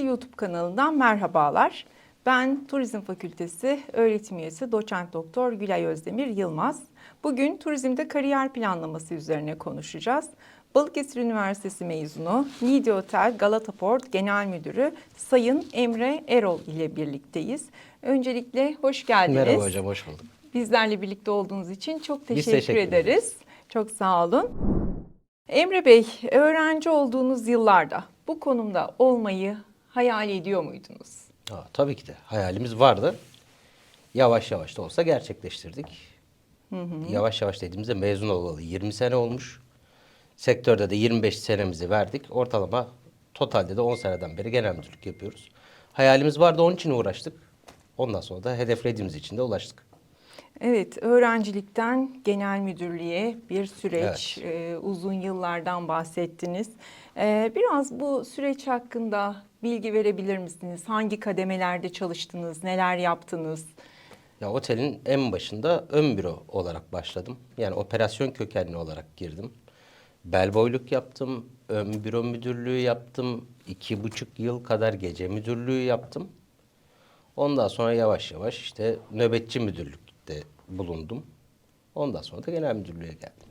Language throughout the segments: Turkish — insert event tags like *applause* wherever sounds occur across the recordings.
YouTube kanalından merhabalar. Ben Turizm Fakültesi öğretim üyesi doçent doktor Gülay Özdemir Yılmaz. Bugün turizmde kariyer planlaması üzerine konuşacağız. Balıkesir Üniversitesi mezunu Lidya Otel Galata Port Genel Müdürü Sayın Emre Erol ile birlikteyiz. Öncelikle hoş geldiniz. Merhaba hocam, hoş bulduk. Bizlerle birlikte olduğunuz için çok teşekkür, teşekkür ederiz. Çok sağ olun. Emre Bey, öğrenci olduğunuz yıllarda bu konumda olmayı hayal ediyor muydunuz? Aa, tabii ki de hayalimiz vardı. Yavaş yavaş da olsa gerçekleştirdik. Yavaş yavaş dediğimizde mezun olalı 20 sene olmuş. Sektörde de 25 senemizi verdik. Ortalama totalde de 10 seneden beri genel müdürlük yapıyoruz. Hayalimiz vardı, onun için uğraştık. Ondan sonra da hedeflediğimiz için de ulaştık. Evet, öğrencilikten genel müdürlüğe bir süreç, e, uzun yıllardan bahsettiniz. E, biraz bu süreç hakkında bilgi verebilir misiniz? Hangi kademelerde çalıştınız, neler yaptınız? Ya otelin en başında ön büro olarak başladım. Yani operasyon kökenli olarak girdim. Bellboyluk yaptım, ön büro müdürlüğü yaptım. iki buçuk yıl kadar gece müdürlüğü yaptım. Ondan sonra yavaş yavaş işte nöbetçi müdürlükte bulundum. Ondan sonra da genel müdürlüğe geldim.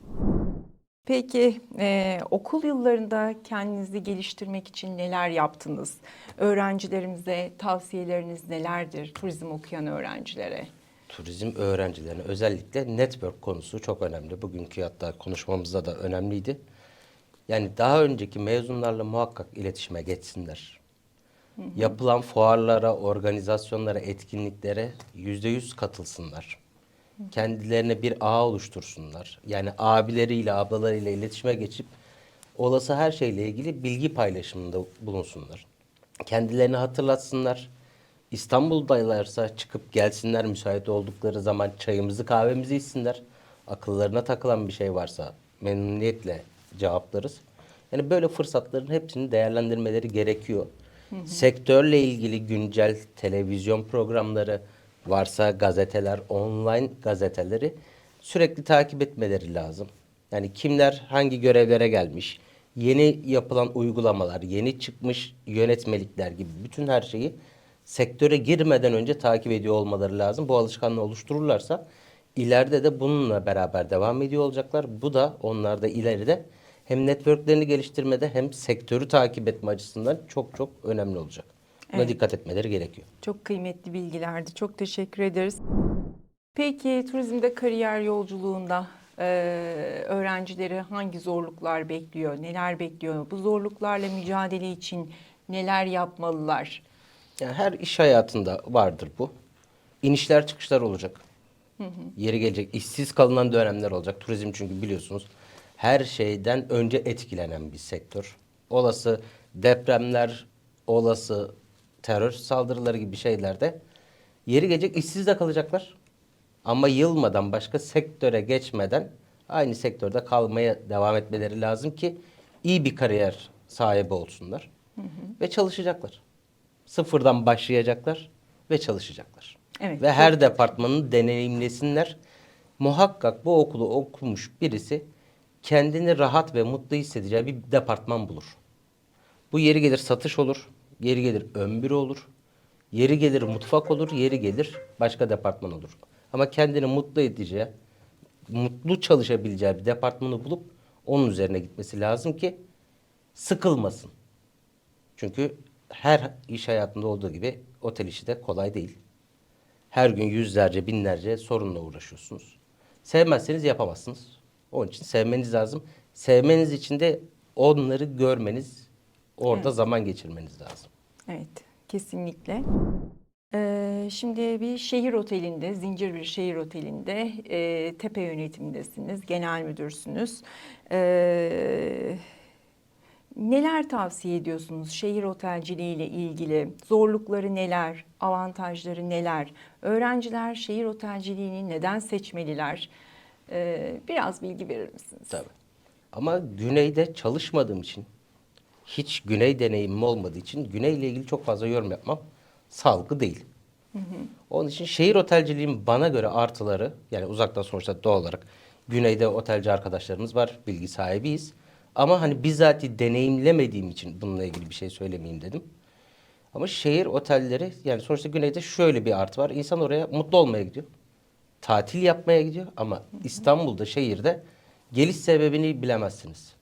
Peki e, okul yıllarında kendinizi geliştirmek için neler yaptınız? Öğrencilerimize tavsiyeleriniz nelerdir turizm okuyan öğrencilere? Turizm öğrencilerine özellikle network konusu çok önemli. Bugünkü hatta konuşmamızda da önemliydi. Yani daha önceki mezunlarla muhakkak iletişime geçsinler. Yapılan fuarlara, organizasyonlara, etkinliklere yüzde yüz katılsınlar. Kendilerine bir ağ oluştursunlar. Yani abileriyle, ablalarıyla iletişime geçip olası her şeyle ilgili bilgi paylaşımında bulunsunlar. Kendilerini hatırlatsınlar. İstanbul'daylarsa çıkıp gelsinler müsait oldukları zaman çayımızı kahvemizi içsinler. Akıllarına takılan bir şey varsa memnuniyetle cevaplarız. Yani böyle fırsatların hepsini değerlendirmeleri gerekiyor. Sektörle ilgili güncel televizyon programları varsa gazeteler, online gazeteleri sürekli takip etmeleri lazım. Yani kimler hangi görevlere gelmiş, yeni yapılan uygulamalar, yeni çıkmış yönetmelikler gibi bütün her şeyi sektöre girmeden önce takip ediyor olmaları lazım. Bu alışkanlığı oluştururlarsa ileride de bununla beraber devam ediyor olacaklar. Bu da onlarda ileride hem networklerini geliştirmede hem sektörü takip etme açısından çok çok önemli olacak. Buna Evet. dikkat etmeleri gerekiyor. Çok kıymetli bilgilerdi. Çok teşekkür ederiz. Peki turizmde kariyer yolculuğunda e, öğrencileri hangi zorluklar bekliyor, neler bekliyor? Bu zorluklarla mücadele için neler yapmalılar? Yani her iş hayatında vardır bu. İnişler çıkışlar olacak. Yeri gelecek. işsiz kalınan dönemler olacak. Turizm çünkü biliyorsunuz her şeyden önce etkilenen bir sektör. Olası depremler, olası terör saldırıları gibi şeylerde yeri gelecek işsiz de kalacaklar. Ama yılmadan başka sektöre geçmeden aynı sektörde kalmaya devam etmeleri lazım ki iyi bir kariyer sahibi olsunlar. Ve çalışacaklar. Sıfırdan başlayacaklar ve çalışacaklar. Evet, Ve her departmanını deneyimlesinler. Muhakkak bu okulu okumuş birisi kendini rahat ve mutlu hissedeceği bir departman bulur. Bu yeri gelir satış olur, yeri gelir ön büro olur, yeri gelir mutfak olur, yeri gelir başka departman olur. Ama kendini mutlu edeceği, mutlu çalışabileceği bir departmanı bulup onun üzerine gitmesi lazım ki sıkılmasın. Çünkü her iş hayatında olduğu gibi otel işi de kolay değil. Her gün yüzlerce, binlerce sorunla uğraşıyorsunuz. Sevmezseniz yapamazsınız. Onun için sevmeniz lazım. Sevmeniz için de onları görmeniz, orada zaman geçirmeniz lazım. Evet, kesinlikle. Ee, şimdi bir şehir otelinde, zincir bir şehir otelinde e, tepe yönetimindesiniz, genel müdürsünüz. Ee, neler tavsiye ediyorsunuz şehir otelciliği ile ilgili? Zorlukları neler, avantajları neler? Öğrenciler şehir otelciliğini neden seçmeliler? Ee, biraz bilgi verir misiniz? Tabii. Ama güneyde çalışmadığım için, hiç güney deneyimim olmadığı için güneyle ilgili çok fazla yorum yapmam sağlıklı değil. Onun için şehir otelciliğin bana göre artıları, yani uzaktan sonuçta doğal olarak güneyde otelci arkadaşlarımız var, bilgi sahibiyiz. Ama hani bizzat deneyimlemediğim için bununla ilgili bir şey söylemeyeyim dedim. Ama şehir otelleri yani sonuçta güneyde şöyle bir artı var. İnsan oraya mutlu olmaya gidiyor. Tatil yapmaya gidiyor ama İstanbul'da şehirde geliş sebebini bilemezsiniz.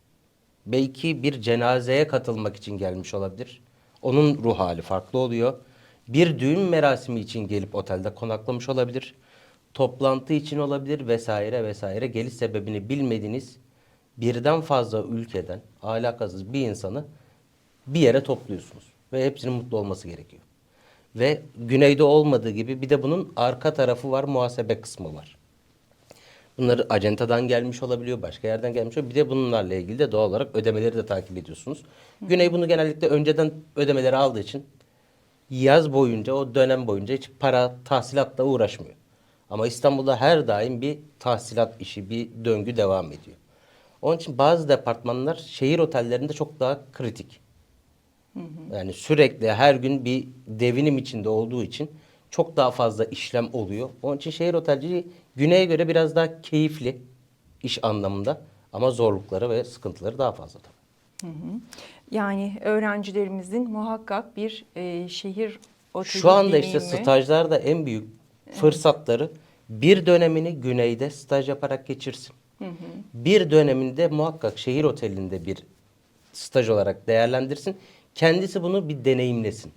Belki bir cenazeye katılmak için gelmiş olabilir. Onun ruh hali farklı oluyor. Bir düğün merasimi için gelip otelde konaklamış olabilir. Toplantı için olabilir vesaire vesaire. Geliş sebebini bilmediğiniz birden fazla ülkeden alakasız bir insanı bir yere topluyorsunuz. Ve hepsinin mutlu olması gerekiyor. Ve güneyde olmadığı gibi bir de bunun arka tarafı var, muhasebe kısmı var. Bunları acentadan gelmiş olabiliyor, başka yerden gelmiş olabiliyor. Bir de bunlarla ilgili de doğal olarak ödemeleri de takip ediyorsunuz. Güney bunu genellikle önceden ödemeleri aldığı için yaz boyunca, o dönem boyunca hiç para, tahsilatla uğraşmıyor. Ama İstanbul'da her daim bir tahsilat işi, bir döngü devam ediyor. Onun için bazı departmanlar şehir otellerinde çok daha kritik. Yani sürekli her gün bir devinim içinde olduğu için çok daha fazla işlem oluyor. Onun için şehir otelciliği güneye göre biraz daha keyifli iş anlamında ama zorlukları ve sıkıntıları daha fazla tabii. Yani öğrencilerimizin muhakkak bir e, şehir oteli Şu anda işte deneyimi- stajlarda en büyük fırsatları bir dönemini güneyde staj yaparak geçirsin. Bir döneminde muhakkak şehir otelinde bir staj olarak değerlendirsin. Kendisi bunu bir deneyimlesin.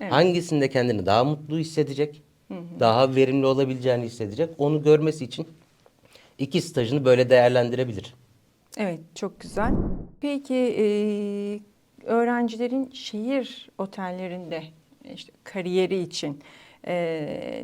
Evet. Hangisinde kendini daha mutlu hissedecek, daha verimli olabileceğini hissedecek. Onu görmesi için iki stajını böyle değerlendirebilir. Evet, çok güzel. Peki e, öğrencilerin şehir otellerinde işte kariyeri için e,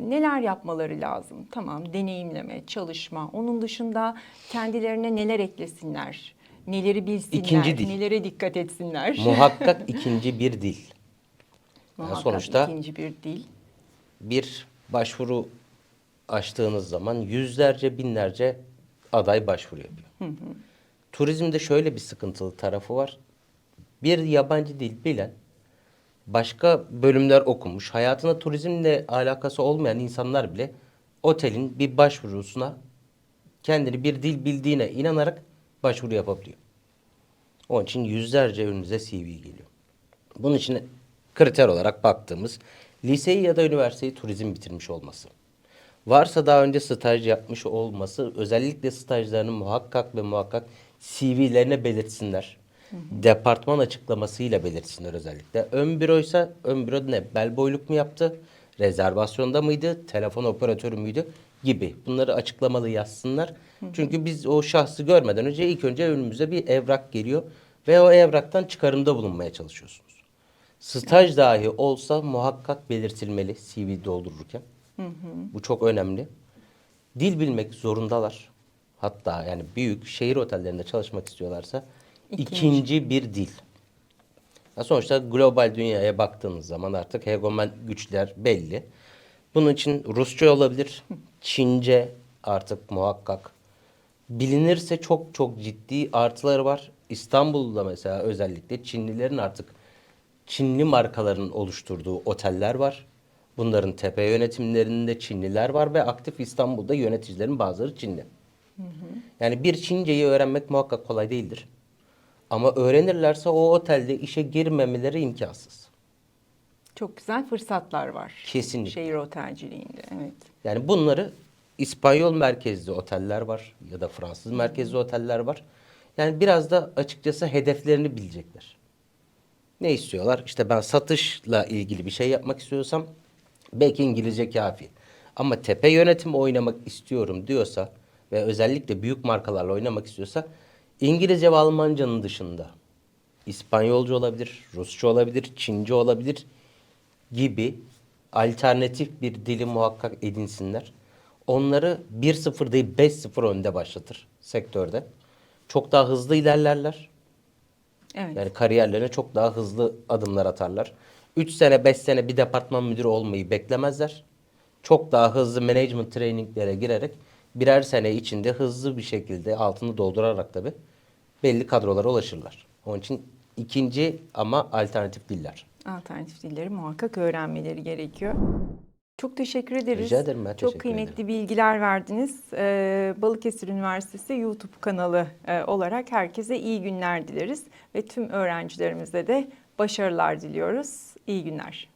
neler yapmaları lazım? Tamam, deneyimleme, çalışma. Onun dışında kendilerine neler eklesinler? Neleri bilsinler? İkinci dil. Nelere dikkat etsinler? Muhakkak ikinci bir dil. *laughs* Muhakkak sonuçta- ikinci bir dil. bir başvuru açtığınız zaman yüzlerce binlerce aday başvuru yapıyor. Turizmde şöyle bir sıkıntılı tarafı var. Bir yabancı dil bilen, başka bölümler okumuş, hayatına turizmle alakası olmayan insanlar bile otelin bir başvurusuna kendini bir dil bildiğine inanarak başvuru yapabiliyor. Onun için yüzlerce önünüze CV geliyor. Bunun için kriter olarak baktığımız liseyi ya da üniversiteyi turizm bitirmiş olması. Varsa daha önce staj yapmış olması, özellikle stajlarını muhakkak ve muhakkak CV'lerine belirtsinler. Departman açıklamasıyla belirtsinler özellikle. Ön büroysa ön büro ne? Bel boyluk mu yaptı? Rezervasyonda mıydı? Telefon operatörü müydü? Gibi. Bunları açıklamalı yazsınlar. Çünkü biz o şahsı görmeden önce ilk önce önümüze bir evrak geliyor ve o evraktan çıkarımda bulunmaya çalışıyorsunuz. Staj dahi olsa muhakkak belirtilmeli CV doldururken. Bu çok önemli. Dil bilmek zorundalar. Hatta yani büyük şehir otellerinde çalışmak istiyorlarsa İkinci. ikinci bir dil. Ya sonuçta global dünyaya baktığınız zaman artık hegemen güçler belli. Bunun için Rusça olabilir, Çince artık muhakkak. Bilinirse çok çok ciddi artıları var. İstanbul'da mesela özellikle Çinlilerin artık Çinli markaların oluşturduğu oteller var. Bunların tepe yönetimlerinde Çinliler var ve aktif İstanbul'da yöneticilerin bazıları Çinli. Yani bir Çinceyi öğrenmek muhakkak kolay değildir. Ama öğrenirlerse o otelde işe girmemeleri imkansız. Çok güzel fırsatlar var. Kesinlikle. Şehir otelciliğinde, evet. Yani bunları İspanyol merkezli oteller var ya da Fransız merkezli oteller var. Yani biraz da açıkçası hedeflerini bilecekler. Ne istiyorlar? İşte ben satışla ilgili bir şey yapmak istiyorsam belki İngilizce kafi. Ama tepe yönetimi oynamak istiyorum diyorsa ve özellikle büyük markalarla oynamak istiyorsa İngilizce ve Almancanın dışında İspanyolca olabilir, Rusça olabilir, Çince olabilir gibi alternatif bir dili muhakkak edinsinler. Onları 1-0 değil 5-0 önde başlatır sektörde. Çok daha hızlı ilerlerler. Evet. Yani kariyerlerine çok daha hızlı adımlar atarlar. 3 sene 5 sene bir departman müdürü olmayı beklemezler. Çok daha hızlı management traininglere girerek birer sene içinde hızlı bir şekilde altını doldurarak tabi belli kadrolara ulaşırlar. Onun için ikinci ama alternatif diller. Alternatif dilleri muhakkak öğrenmeleri gerekiyor. Çok teşekkür ederiz. Rica ederim, ben Çok kıymetli ederim. bilgiler verdiniz. Ee, Balıkesir Üniversitesi YouTube kanalı e, olarak herkese iyi günler dileriz ve tüm öğrencilerimize de başarılar diliyoruz. İyi günler.